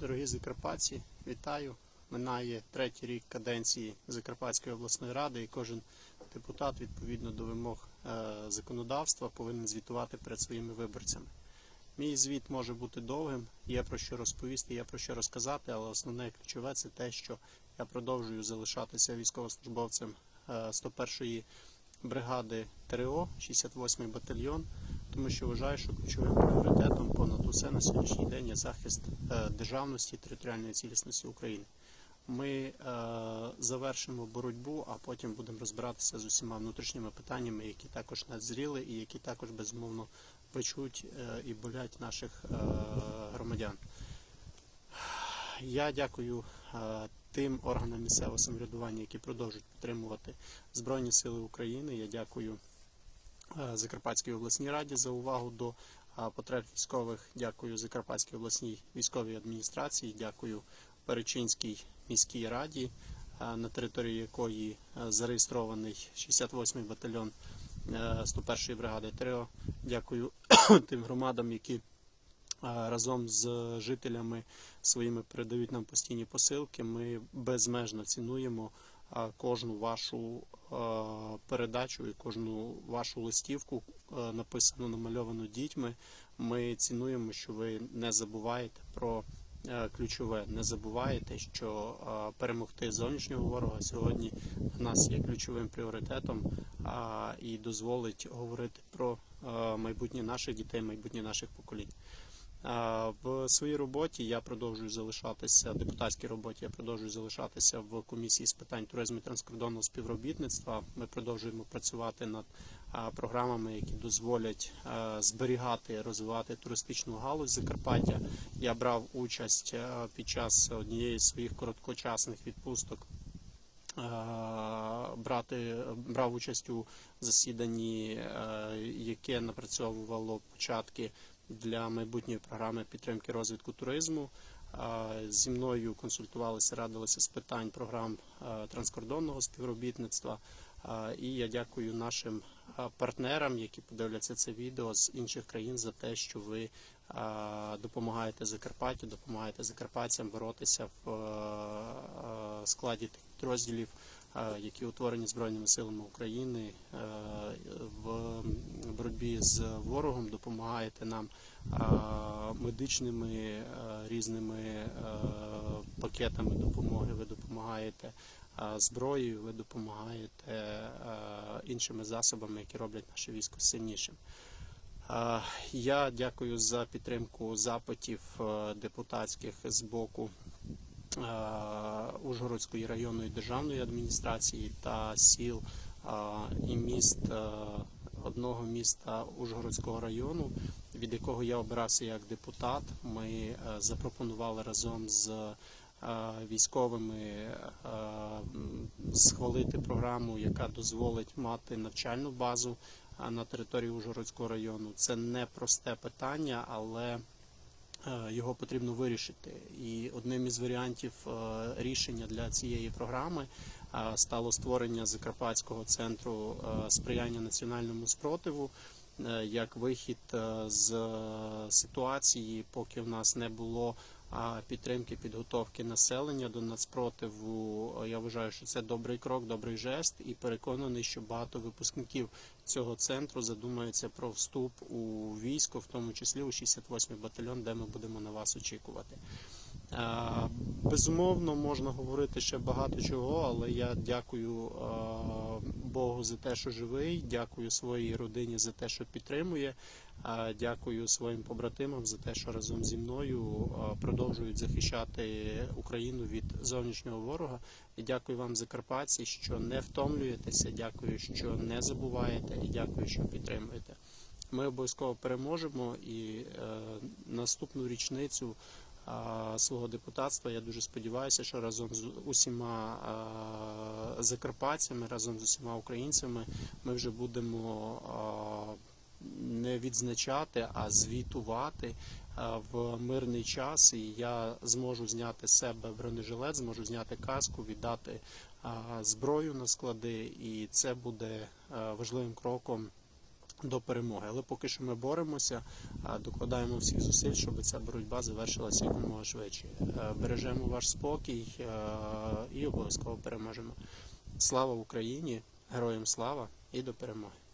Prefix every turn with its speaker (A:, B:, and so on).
A: Дорогі закарпатці, вітаю! Минає третій рік каденції Закарпатської обласної ради, і кожен депутат відповідно до вимог е, законодавства повинен звітувати перед своїми виборцями. Мій звіт може бути довгим, є про що розповісти, є про що розказати, але основне ключове це те, що я продовжую залишатися військовослужбовцем е, 101-ї бригади ТРО, 68-й батальйон, тому що вважаю, що ключовим пріоритетом понад усе на сьогоднішній день є захист е, державності територіальної цілісності України. Ми е, завершимо боротьбу, а потім будемо розбиратися з усіма внутрішніми питаннями, які також назріли і які також безумовно печуть е, і болять наших е, громадян. Я дякую е, тим органам місцевого самоврядування, які продовжують підтримувати Збройні Сили України. Я дякую е, Закарпатській обласній раді за увагу до е, потреб військових. Дякую Закарпатській обласній військовій адміністрації. Дякую Перечинській міській раді, е, на території якої зареєстрований 68-й батальйон е, 101-ї бригади ТРО. Дякую тим громадам, які разом з жителями своїми передають нам постійні посилки. Ми безмежно цінуємо кожну вашу передачу і кожну вашу листівку, написану, намальовану дітьми. Ми цінуємо, що ви не забуваєте про ключове. Не забуваєте, що перемогти зовнішнього ворога сьогодні для нас є ключовим пріоритетом і дозволить говорити про майбутнє наших дітей, майбутнє наших поколінь. В своїй роботі я продовжую залишатися депутатській роботі. Я продовжую залишатися в комісії з питань туризму і транскордонного співробітництва. Ми продовжуємо працювати над програмами, які дозволять зберігати, розвивати туристичну галузь Закарпаття. Я брав участь під час однієї з своїх короткочасних відпусток. Брати брав участь у засіданні, яке напрацьовувало початки для майбутньої програми підтримки розвитку туризму. Зі мною консультувалися, радилися з питань програм транскордонного співробітництва. І я дякую нашим партнерам, які подивляться це відео з інших країн за те, що ви допомагаєте Закарпаттю, допомагаєте закарпатцям боротися в складі підрозділів, які утворені Збройними силами України е, в боротьбі з ворогом, допомагаєте нам е, медичними е, різними е, пакетами допомоги. Ви допомагаєте е, зброєю, ви допомагаєте е, іншими засобами, які роблять наше військо сильнішим. Е, Я дякую за підтримку запитів е, депутатських з боку е, Ужгородської районної державної адміністрації та сіл е, і міст е, одного міста Ужгородського району, від якого я обирався як депутат. Ми е, запропонували разом з е, військовими е, схвалити програму, яка дозволить мати навчальну базу на території Ужгородського району. Це не просте питання, але е, його потрібно вирішити. І одним із варіантів е, рішення для цієї програми е, стало створення Закарпатського центру е, сприяння національному спротиву. е, Як вихід е, з е, ситуації, поки в нас не було підтримки підготовки населення до нацпротиву, е, я вважаю, що це добрий крок, добрий жест, і переконаний, що багато випускників цього центру задумаються про вступ у військо, в тому числі у 68-й батальйон, де ми будемо на вас очікувати. Е, Безумовно, можна говорити ще багато чого, але я дякую е, Богу за те, що живий. Дякую своїй родині за те, що підтримує. Дякую своїм побратимам за те, що разом зі мною продовжують захищати Україну від зовнішнього ворога. І дякую вам, Закарпатці, що не втомлюєтеся. Дякую, що не забуваєте, і дякую, що підтримуєте. Ми обов'язково переможемо і е, наступну річницю свого депутатства. Я дуже сподіваюся, що разом з усіма закарпатцями, разом з усіма українцями, ми вже будемо не відзначати, а звітувати в мирний час. І я зможу зняти з себе бронежилет, зможу зняти каску, віддати зброю на склади, і це буде важливим кроком до перемоги. Але поки що ми боремося, докладаємо всіх зусиль, щоб ця боротьба завершилася якомога швидше. Е, Бережемо ваш спокій е, і обов'язково переможемо. Слава Україні! Героям слава і до перемоги!